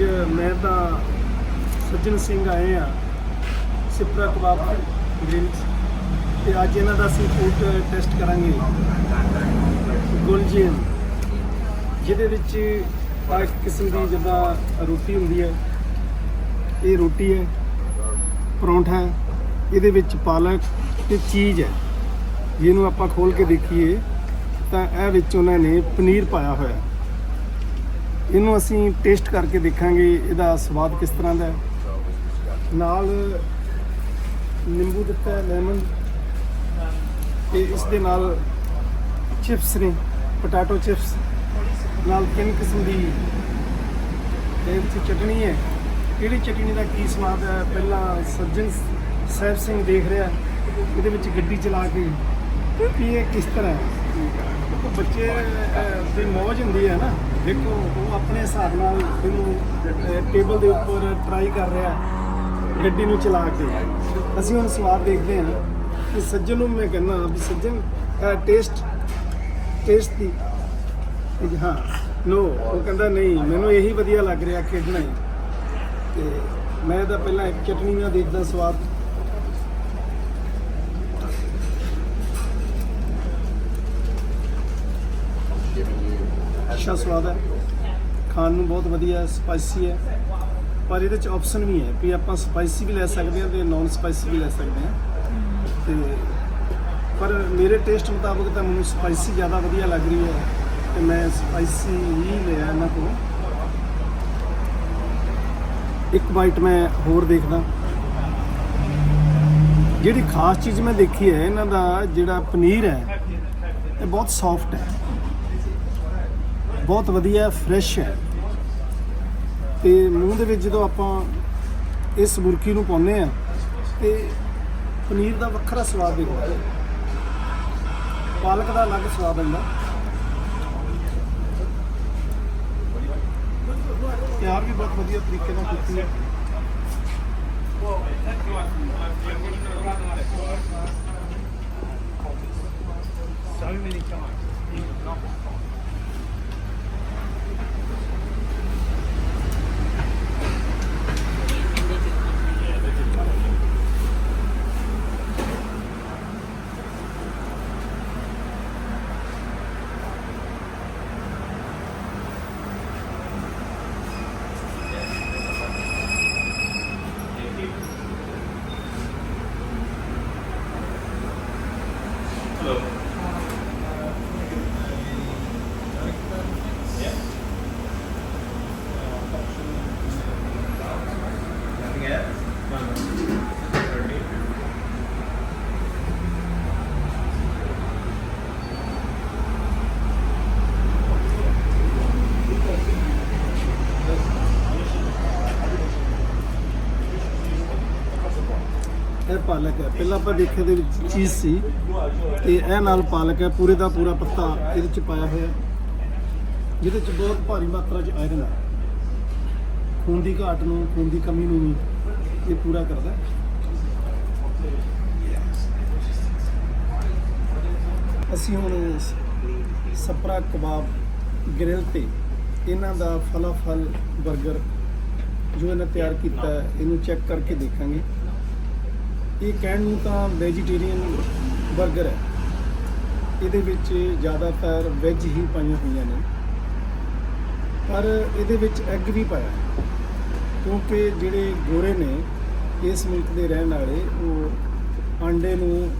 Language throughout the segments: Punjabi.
ਅੱਜ ਮੈਂ ਤਾਂ ਸੱਜਣ ਸਿੰਘ ਆਏ ਆ ਸਿਪਰਾ ਕਬਾਬ ਗ੍ਰਿਲ ਤੇ ਅੱਜ ਇਹਨਾਂ ਦਾ ਅਸੀਂ ਫੂਡ ਟੈਸਟ ਕਰਾਂਗੇ। ਗੁਲਜੀਨ, ਜਿਹਦੇ ਵਿੱਚ ਹਰ ਇੱਕ ਕਿਸਮ ਦੀ ਜਿੱਦਾਂ ਰੋਟੀ ਹੁੰਦੀ ਹੈ। ਇਹ ਰੋਟੀ ਹੈ, ਪਰੌਂਠਾ ਹੈ, ਇਹਦੇ ਵਿੱਚ ਪਾਲਕ ਤੇ ਚੀਜ਼ ਹੈ। ਜਿਹਨੂੰ ਆਪਾਂ ਖੋਲ ਕੇ ਦੇਖੀਏ, ਤਾਂ ਇਹ ਵਿੱਚ ਉਹਨਾਂ ਨੇ ਪਨੀਰ ਪਾਇਆ ਹੋਇਆ। ਹੈ ਇਹਨੂੰ ਅਸੀਂ ਟੇਸਟ ਕਰਕੇ ਦੇਖਾਂਗੇ ਇਹਦਾ ਸਵਾਦ ਕਿਸ ਤਰ੍ਹਾਂ ਦਾ ਹੈ। ਨਾਲ ਨਿੰਬੂ ਦਿੱਤਾ ਹੈ, ਲੈਮਨ ਤੇ ਇਸ ਦੇ ਨਾਲ ਚਿਪਸ ਨੇ, ਪੋਟੈਟੋ ਚਿਪਸ। ਨਾਲ ਤਿੰਨ ਕਿਸਮ ਦੀ ਤੇ ਵਿੱਚ ਚਟਣੀ ਹੈ। ਕਿਹੜੀ ਚਟਣੀ ਦਾ ਕੀ ਸਵਾਦ ਹੈ? ਪਹਿਲਾਂ ਸੱਜਣ ਸਾਹਿਬ ਸਿੰਘ ਦੇਖ ਰਿਹਾ ਇਹਦੇ ਵਿੱਚ ਗੱਡੀ ਚਲਾ ਕੇ ਵੀ ਇਹ ਕਿਸ ਤਰ੍ਹਾਂ ਦੇਖੋ ਬੱਚੇ ਦੀ ਮੌਜ ਹੁੰਦੀ ਹੈ ਨਾ। ਦੇਖੋ, ਉਹ ਆਪਣੇ ਹਿਸਾਬ ਨਾਲ ਇਹਨੂੰ ਟੇਬਲ ਦੇ ਉੱਪਰ ਟਰਾਈ ਕਰ ਰਿਹਾ, ਗੱਡੀ ਨੂੰ ਚਲਾ ਕੇ। ਅਸੀਂ ਹੁਣ ਸਵਾਦ ਦੇਖਦੇ ਹਾਂ ਕਿ ਸੱਜਣ ਨੂੰ ਮੈਂ ਕਹਿੰਦਾ ਵੀ ਸੱਜਣ ਟੇਸਟ ਟੇਸਟ ਦੀ। ਹਾਂ ਨੋ ਉਹ ਕਹਿੰਦਾ ਨਹੀਂ, ਮੈਨੂੰ ਇਹੀ ਵਧੀਆ ਲੱਗ ਰਿਹਾ ਖੇਡਣਾ ਹੀ। ਤੇ ਮੈਂ ਤਾਂ ਪਹਿਲਾਂ ਇੱਕ ਚਟਨੀ ਨਾਲ ਦੇਖਦਾ, ਸਵਾਦ ਅੱਛਾ ਸਵਾਦ ਹੈ। ਖਾਣ ਨੂੰ ਬਹੁਤ ਵਧੀਆ ਸਪਾਈਸੀ ਹੈ। ਪਰ ਇਹਦੇ ਚ ਆਪਸ਼ਨ ਵੀ ਹੈ ਵੀ ਆਪਾਂ ਸਪਾਈਸੀ ਵੀ ਲੈ ਸਕਦੇ ਹਾਂ ਤੇ ਨਾਨ ਸਪਾਈਸੀ ਵੀ ਲੈ ਸਕਦੇ ਹਾਂ। ਤੇ ਪਰ ਮੇਰੇ ਟੇਸਟ ਮੁਤਾਬਕ ਤਾਂ ਮੈਨੂੰ ਸਪਾਈਸੀ ਜ਼ਿਆਦਾ ਵਧੀਆ ਲੱਗ ਰਹੀ ਹੈ ਤੇ ਮੈਂ ਸਪਾਈਸੀ ਹੀ ਲਿਆ ਇਹਨਾਂ ਕੋਲੋਂ। ਇੱਕ ਬਾਈਟ ਮੈਂ ਹੋਰ ਦੇਖਦਾ। ਜਿਹੜੀ ਖਾਸ ਚੀਜ਼ ਮੈਂ ਦੇਖੀ ਹੈ, ਇਹਨਾਂ ਦਾ ਜਿਹੜਾ ਪਨੀਰ ਹੈ, ਇਹ ਬਹੁਤ ਸੌਫਟ ਹੈ। ਬਹੁਤ ਵਧੀਆ ਫਰੈਸ਼ ਹੈ। ਤੇ ਮੂੰਹ ਦੇ ਵਿੱਚ ਜਦੋਂ ਆਪਾਂ ਇਸ ਬੁਰਕੀ ਨੂੰ ਪਾਉਂਦੇ ਆ ਤੇ ਪਨੀਰ ਦਾ ਵੱਖਰਾ ਸਵਾਦ ਦਿਖਦਾ ਪਾਲਕ ਦਾ ਅਲੱਗ ਸਵਾਦ ਆਉਂਦਾ ਤਿਆਰ ਵੀ ਬਹੁਤ ਵਧੀਆ ਤਰੀਕੇ ਨਾਲ ਕੀਤੀ ਹੈ। ਇਹ ਪਾਲਕ ਹੈ। ਪਹਿਲਾਂ ਆਪਾਂ ਦੇਖਿਆ ਦੇ ਵਿੱਚ ਚੀਜ਼ ਸੀ ਤੇ ਇਹ ਨਾਲ ਪਾਲਕ ਹੈ, ਪੂਰੇ ਦਾ ਪੂਰਾ ਪੱਤਾ ਇਹਦੇ ਚ ਪਾਇਆ ਹੋਇਆ ਜਿਹਦੇ ਚ ਬਹੁਤ ਭਾਰੀ ਮਾਤਰਾ ਚ ਆਇਰਨ ਹੈ। ਖੂਨ ਦੀ ਘਾਟ ਨੂੰ, ਖੂਨ ਦੀ ਕਮੀ ਨੂੰ ਇਹ ਪੂਰਾ ਕਰਦਾ। ਅਸੀਂ ਹੁਣ ਸਪਰਾ ਕਬਾਬ ਗ੍ਰਿਲ ਤੇ ਇਹਨਾਂ ਦਾ ਫਲਾਫਲ 버ਗਰ ਜੋ ਇਹਨਾਂ ਤਿਆਰ ਕੀਤਾ ਇਹਨੂੰ ਚੈੱਕ ਕਰਕੇ ਦੇਖਾਂਗੇ। ਇਹ ਕਹਿਣ ਨੂੰ ਤਾਂ ਵੈਜੀਟੇਰੀਅਨ 버ਗਰ ਹੈ। ਇਹਦੇ ਵਿੱਚ ਜ਼ਿਆਦਾਤਰ ਵੈਜ ਹੀ ਪਾਈਆਂ ਹੋਈਆਂ ਨੇ। ਪਰ ਇਹਦੇ ਵਿੱਚ ਐਗ ਵੀ ਪਾਇਆ ਹੈ। ਕਿਉਂਕਿ ਜਿਹੜੇ ਗੋਰੇ ਨੇ, ਇਸ ਮੁਲਕ ਦੇ ਰਹਿਣ ਵਾਲੇ, ਉਹ ਆਂਡੇ ਨੂੰ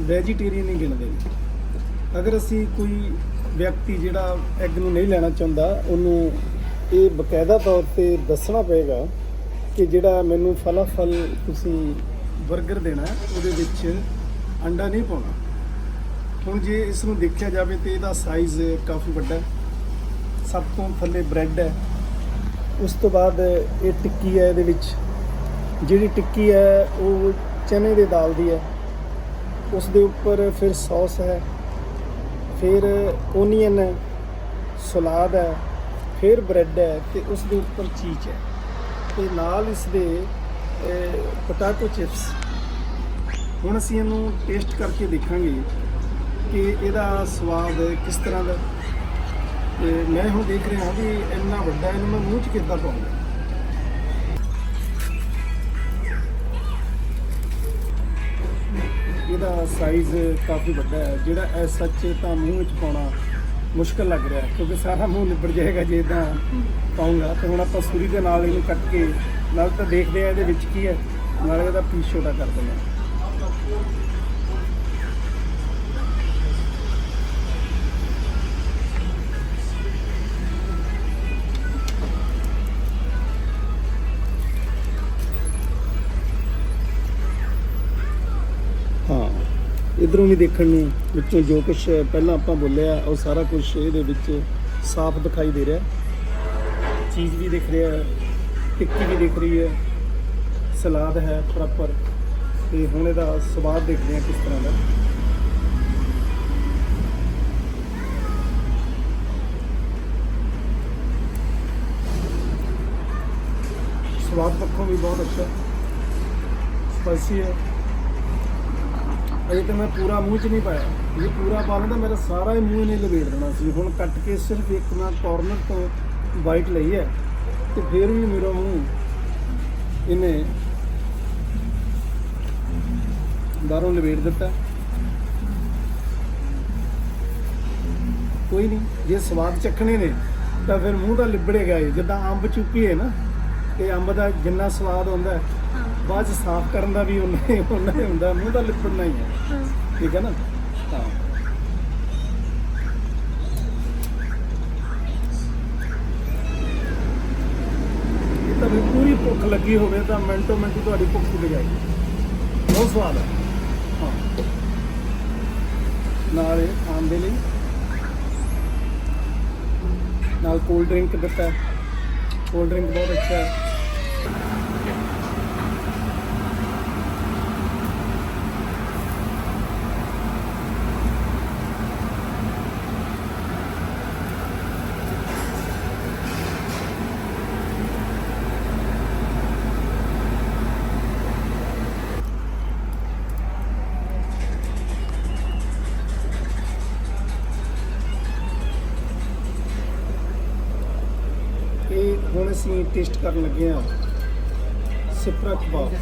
ਵੈਜੀਟੇਰੀਅਨ ਹੀ ਗਿਣਦੇ। ਨੇ ਅਗਰ ਅਸੀਂ ਕੋਈ ਵਿਅਕਤੀ ਜਿਹੜਾ ਐਗ ਨੂੰ ਨਹੀਂ ਲੈਣਾ ਚਾਹੁੰਦਾ, ਉਹਨੂੰ ਇਹ ਬਕਾਇਦਾ ਤੌਰ ਤੇ ਦੱਸਣਾ ਪਏਗਾ ਕਿ ਜਿਹੜਾ ਮੈਨੂੰ ਫਲਾਫਲ ਤੁਸੀਂ 버ਗਰ ਦੇਣਾ ਉਹਦੇ ਵਿੱਚ ਅੰਡਾ ਨਹੀਂ ਪਾਉਣਾ। ਹੁਣ ਜੇ ਇਸ ਨੂੰ ਦੇਖਿਆ ਜਾਵੇ ਤੇ ਇਹਦਾ ਸਾਈਜ਼ ਕਾਫੀ ਵੱਡਾ ਸਭ ਤੋਂ ਥੱਲੇ ਬ੍ਰੈਡ ਹੈ। ਉਸ ਤੋਂ ਬਾਅਦ ਇਹ ਟਿੱਕੀ ਹੈ ਇਹਦੇ ਵਿੱਚ। ਜਿਹੜੀ ਟਿੱਕੀ ਹੈ, ਉਹ ਚਨੇ ਦੇ ਦਾਲ ਦੀ ਹੈ। ਉਸ ਦੇ ਉੱਪਰ ਫਿਰ ਸੌਸ ਹੈ, ਫਿਰ ਓਨੀਅਨ ਹੈ, ਸਲਾਦ ਹੈ, ਫਿਰ ਬ੍ਰੈਡ ਹੈ ਤੇ ਉਸ ਦੇ ਉੱਪਰ ਚੀਜ਼ ਹੈ। ਤੇ ਨਾਲ ਇਸ ਦੇ ਪੋਟੈਟੋ ਚਿਪਸ। ਹੁਣ ਅਸੀਂ ਇਹਨੂੰ ਟੇਸਟ ਕਰਕੇ ਦੇਖਾਂਗੇ ਕਿ ਇਹਦਾ ਸਵਾਦ ਕਿਸ ਤਰ੍ਹਾਂ ਦਾ ਤੇ ਮੈਂ ਹੁਣ ਦੇਖ ਰਿਹਾ ਵੀ ਇੰਨਾ ਵੱਡਾ ਇਹਨੂੰ ਮੈਂ ਮੂੰਹ 'ਚ ਕਿੱਦਾਂ ਪਾਉਂਗਾ ਇਹਦਾ ਸਾਈਜ਼ ਕਾਫੀ ਵੱਡਾ ਹੈ, ਜਿਹੜਾ ਐ ਸੱਚ ਤਾਂ ਮੂੰਹ ਵਿੱਚ ਪਾਉਣਾ ਮੁਸ਼ਕਲ ਲੱਗ ਰਿਹਾ ਕਿਉਂਕਿ ਸਾਰਾ ਮੂੰਹ ਨਿਬੜ ਜਾਏਗਾ ਜੇ ਇਦਾਂ ਪਾਉਂਗਾ। ਤੇ ਹੁਣ ਆਪਾਂ ਸੂਰੀ ਦੇ ਨਾਲ ਇਹਨੂੰ ਕੱਟ ਕੇ, ਨਾਲ ਤਾਂ ਦੇਖਦੇ ਆ ਇਹਦੇ ਵਿੱਚ ਕੀ ਹੈ, ਨਾਲ ਇਹਦਾ ਪੀਸ ਛੋਟਾ ਕਰ ਦਿੰਦੇ ਹਾਂ। ਇਧਰੋਂ ਵੀ ਦੇਖਣ ਨੂੰ ਵਿੱਚੋਂ ਜੋ ਕੁਝ ਪਹਿਲਾਂ ਆਪਾਂ ਬੋਲਿਆ, ਉਹ ਸਾਰਾ ਕੁਝ ਇਹਦੇ ਵਿੱਚ ਸਾਫ਼ ਦਿਖਾਈ ਦੇ ਰਿਹਾ। ਚੀਜ਼ ਵੀ ਦਿਖ ਰਿਹਾ ਟਿੱਕੀ ਵੀ ਦਿਖ ਰਹੀ ਹੈ, ਸਲਾਦ ਹੈ ਪ੍ਰੋਪਰ ਤੇ ਹੁਣ ਇਹਦਾ ਸਵਾਦ ਦੇਖਦੇ ਹਾਂ ਕਿਸ ਤਰ੍ਹਾਂ ਦਾ। ਸਵਾਦ ਪੱਖੋਂ ਵੀ ਬਹੁਤ ਅੱਛਾ। ਸਪਾਈਸੀ ਹੈ। ਅਜੇ ਤਾਂ ਮੈਂ ਪੂਰਾ ਮੂੰਹ 'ਚ ਨਹੀਂ ਪਾਇਆ। ਜੇ ਪੂਰਾ ਪਾ ਲੈਂਦਾ ਮੇਰਾ ਸਾਰਾ ਹੀ ਮੂੰਹ ਇਹਨੇ ਲਵੇੜ ਦੇਣਾ ਸੀ। ਹੁਣ ਕੱਟ ਕੇ ਸਿਰਫ ਇੱਕ ਮੈਂ ਕਾਰਨਰ ਤੋਂ ਵਾਈਟ ਲਈ ਹੈ ਤੇ ਫਿਰ ਵੀ ਮੇਰਾ ਮੂੰਹ ਇਹਨੇ ਬਾਹਰੋਂ ਲਵੇੜ ਦਿੱਤਾ। ਕੋਈ ਨਹੀਂ, ਜੇ ਸਵਾਦ ਚੱਖਣੇ ਨੇ, ਤਾਂ ਫਿਰ ਮੂੰਹ ਤਾਂ ਲਿਬੜੇਗਾ ਹੀ। ਜਿੱਦਾਂ ਅੰਬ ਚੁੱਪੀ ਹੈ ਨਾ, ਤੇ ਅੰਬ ਦਾ ਜਿੰਨਾ ਸਵਾਦ ਹੁੰਦਾ ਹੈ ਬਾਅਦ ਚ ਸਾਫ਼ ਕਰਨ ਦਾ ਵੀ ਉਨਾ ਹੀ ਹੁੰਦਾ ਮੂੰਹ ਤਾਂ ਲਿਪੜਨਾ ਹੀ ਹੈ। ਠੀਕ ਹੈ ਨਾ? ਹਾਂ ਇਹ ਤਾਂ ਵੀ ਪੂਰੀ ਭੁੱਖ ਲੱਗੀ ਹੋਵੇ ਤਾਂ ਮਿੰਟੋ ਮਿੰਟ ਤੁਹਾਡੀ ਭੁੱਖ ਉੱਡ ਜਾਏਗੀ। ਬਹੁਤ ਸਵਾਦ ਹੈ। ਹਾਂ। ਨਾਲ ਇਹ ਖਾਣ ਦੇ ਲਈ ਨਾਲ ਕੋਲਡ ਡਰਿੰਕ ਦਿੱਤਾ ਕੋਲਡ ਡਰਿੰਕ ਬਹੁਤ ਅੱਛਾ ਹੈ। ਅਸੀਂ ਟੇਸਟ ਕਰਨ ਲੱਗੇ ਹਾਂ। ਸਿਪਰਾ ਕਬਾਬ।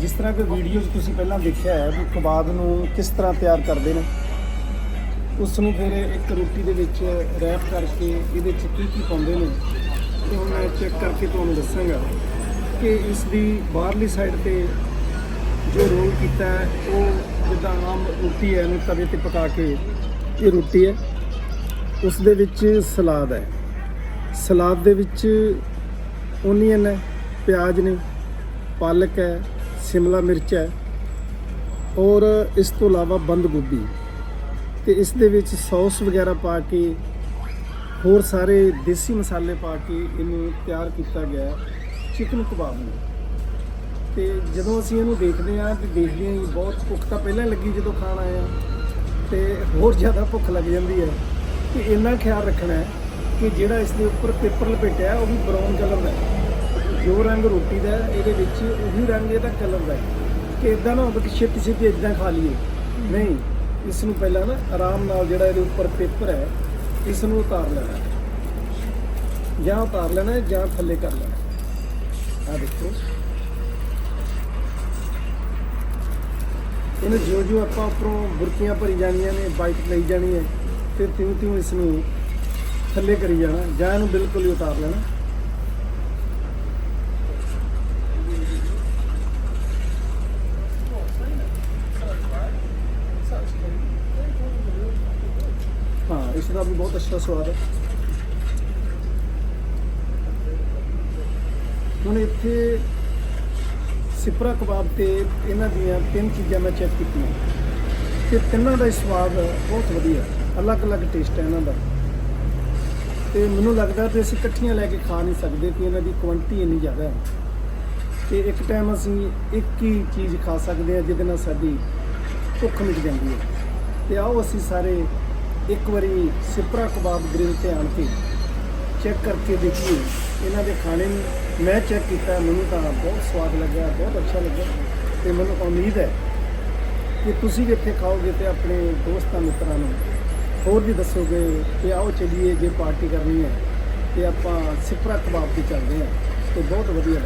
ਜਿਸ ਤਰ੍ਹਾਂ ਕਿ ਵੀਡੀਓ 'ਚ ਤੁਸੀਂ ਪਹਿਲਾਂ ਦੇਖਿਆ ਹੈ ਵੀ ਕਬਾਬ ਨੂੰ ਕਿਸ ਤਰ੍ਹਾਂ ਤਿਆਰ ਕਰਦੇ ਨੇ। ਉਸ ਨੂੰ ਫਿਰ ਇੱਕ ਰੋਟੀ ਦੇ ਵਿੱਚ ਰੈਪ ਕਰਕੇ ਇਹਦੇ 'ਚ ਕੀ ਕੀ ਪਾਉਂਦੇ ਨੇ ਤੇ ਹੁਣ ਮੈਂ ਚੈੱਕ ਕਰਕੇ ਤੁਹਾਨੂੰ ਦੱਸਾਂਗਾ ਕਿ ਇਸ ਦੀ ਬਾਹਰਲੀ ਸਾਈਡ ਤੇ ਜੋ ਰੋਲ ਕੀਤਾ ਹੈ, ਉਹ ਜਿੱਦਾਂ ਆਮ ਰੋਟੀ ਹੈ, ਇਹਨੂੰ ਤਵੇ ਤੇ ਪਕਾ ਕੇ ਇਹ ਰੋਟੀ ਹੈ। ਉਸ ਦੇ ਵਿੱਚ ਸਲਾਦ ਹੈ। ਸਲਾਦ ਦੇ ਵਿੱਚ ਓਨੀਅਨ ਹੈ ਪਿਆਜ਼ ਨੇ, ਪਾਲਕ ਹੈ ਸ਼ਿਮਲਾ ਮਿਰਚ ਹੈ ਔਰ ਇਸ ਤੋਂ ਇਲਾਵਾ ਬੰਦ ਗੋਭੀ। ਤੇ ਇਸ ਦੇ ਵਿੱਚ ਸੌਸ ਵਗੈਰਾ ਪਾ ਕੇ, ਹੋਰ ਸਾਰੇ ਦੇਸੀ ਮਸਾਲੇ ਪਾ ਕੇ ਇਹਨੂੰ ਤਿਆਰ ਕੀਤਾ ਗਿਆ ਚਿਕਨ ਕਬਾਬ ਨੂੰ। ਤੇ ਜਦੋਂ ਅਸੀਂ ਇਹਨੂੰ ਦੇਖਦੇ ਹਾਂ, ਤੇ ਦੇਖਦੇ ਹਾਂ ਬਹੁਤ ਭੁੱਖ ਤਾਂ ਪਹਿਲਾਂ ਲੱਗੀ ਜਦੋਂ ਖਾਣ ਆਏ ਆ ਤੇ ਹੋਰ ਜ਼ਿਆਦਾ ਭੁੱਖ ਲੱਗ ਜਾਂਦੀ ਹੈ। ਕਿ ਇੰਨਾ ਖਿਆਲ ਰੱਖਣਾ ਹੈ ਕਿ ਜਿਹੜਾ ਇਸ ਦੇ ਉੱਪਰ ਪੇਪਰ ਲਪੇਟਿਆ ਉਹ ਵੀ ਬਰਾਊਨ ਕਲਰ ਦਾ ਹੈ। ਜੋ ਰੰਗ ਰੋਟੀ ਦਾ ਹੈ, ਇਹਦੇ ਵਿੱਚ ਉਹੀ ਰੰਗ ਇਹਦਾ ਕਲਰ ਦਾ ਹੈ। ਕਿ ਇਦਾਂ ਨਾ ਹੋਵੇ ਕਿ ਛੇਤੀ ਛੇਤੀ ਇਦਾਂ ਖਾ ਲਈਏ। ਨਹੀਂ ਇਸ ਨੂੰ ਪਹਿਲਾਂ ਨਾ ਆਰਾਮ ਨਾਲ ਜਿਹੜਾ ਇਹਦੇ ਉੱਪਰ ਪੇਪਰ ਹੈ ਇਸ ਨੂੰ ਉਤਾਰ ਲੈਣਾ ਹੈ। ਜਾਂ ਉਤਾਰ ਲੈਣਾ ਹੈ ਜਾਂ ਥੱਲੇ ਕਰ ਲੈਣਾ ਆਹ ਦੇਖੋ। ਇਹਨੂੰ ਜਿਉਂ ਜਿਉਂ ਆਪਾਂ ਉੱਪਰੋਂ ਬੁਰਕੀਆਂ ਭਰੀ ਜਾਣੀਆਂ ਨੇ ਬਾਈਟ ਲਈ ਜਾਣੀ ਹੈ ਫਿਰ ਤਿਉਂ ਤਿਉਂ ਇਸ ਨੂੰ ਥੱਲੇ ਕਰੀ ਜਾਣਾ, ਜਾਂ ਇਹਨੂੰ ਬਿਲਕੁਲ ਹੀ ਉਤਾਰ ਲੈਣਾ। ਹਾਂ, ਇਸ ਦਾ ਵੀ ਬਹੁਤ ਅੱਛਾ ਸਵਾਦ ਹੈ। ਹੁਣ ਇੱਥੇ ਸਿਪਰਾ ਕਬਾਬ ਤੇ ਇਹਨਾਂ ਦੀਆਂ ਤਿੰਨ ਚੀਜ਼ਾਂ ਮੈਂ ਚੈੱਕ ਕੀਤੀਆਂ। ਤੇ ਤਿੰਨਾਂ ਦਾ ਸਵਾਦ ਬਹੁਤ ਵਧੀਆ ਅਲੱਗ-ਅਲੱਗ ਟੇਸਟ ਹੈ ਇਹਨਾਂ ਦਾ। ਤੇ ਮੈਨੂੰ ਲੱਗਦਾ ਕਿ ਅਸੀਂ ਇਕੱਠੀਆਂ ਲੈ ਕੇ ਖਾ ਨਹੀਂ ਸਕਦੇ ਕਿ ਇਹਨਾਂ ਦੀ ਕੁਆਂਟੀਟੀ ਇੰਨੀ ਜ਼ਿਆਦਾ ਹੈ। ਤੇ ਇੱਕ ਟਾਈਮ ਅਸੀਂ ਇੱਕ ਹੀ ਚੀਜ਼ ਖਾ ਸਕਦੇ ਹਾਂ ਜਿਹਦੇ ਨਾਲ ਸਾਡੀ ਭੁੱਖ ਮਿਟ ਜਾਂਦੀ ਹੈ। ਤੇ ਆਓ ਅਸੀਂ ਸਾਰੇ ਇੱਕ ਵਾਰੀ ਸਿਪਰਾ ਕਬਾਬ ਗ੍ਰਿਲ ਤੇ ਆਣ ਕੇ ਚੈੱਕ ਕਰਕੇ ਦੇਖੀਏ। ਇਹਨਾਂ ਦੇ ਖਾਣੇ ਨੂੰ ਮੈਂ ਚੈੱਕ ਕੀਤਾ, ਮੈਨੂੰ ਤਾਂ ਬਹੁਤ ਸਵਾਦ ਲੱਗਿਆ, ਬਹੁਤ ਅੱਛਾ ਲੱਗਿਆ। ਤੇ ਮੈਨੂੰ ਉਮੀਦ ਹੈ ਕਿ ਤੁਸੀਂ ਵੀ ਇੱਥੇ ਖਾਓਗੇ ਤੇ ਆਪਣੇ ਦੋਸਤਾਂ ਮਿੱਤਰਾਂ ਨੂੰ ਹੋਰ ਵੀ ਦੱਸੋਗੇ ਕਿ ਆਓ ਚਲੀਏ, ਜੇ ਪਾਰਟੀ ਕਰਨੀ ਹੈ ਤੇ ਆਪਾਂ ਸਿਪਰਾ ਕਬਾਬ ਤੇ ਚੱਲਦੇ ਹਾਂ। ਤੇ ਬਹੁਤ ਵਧੀਆ।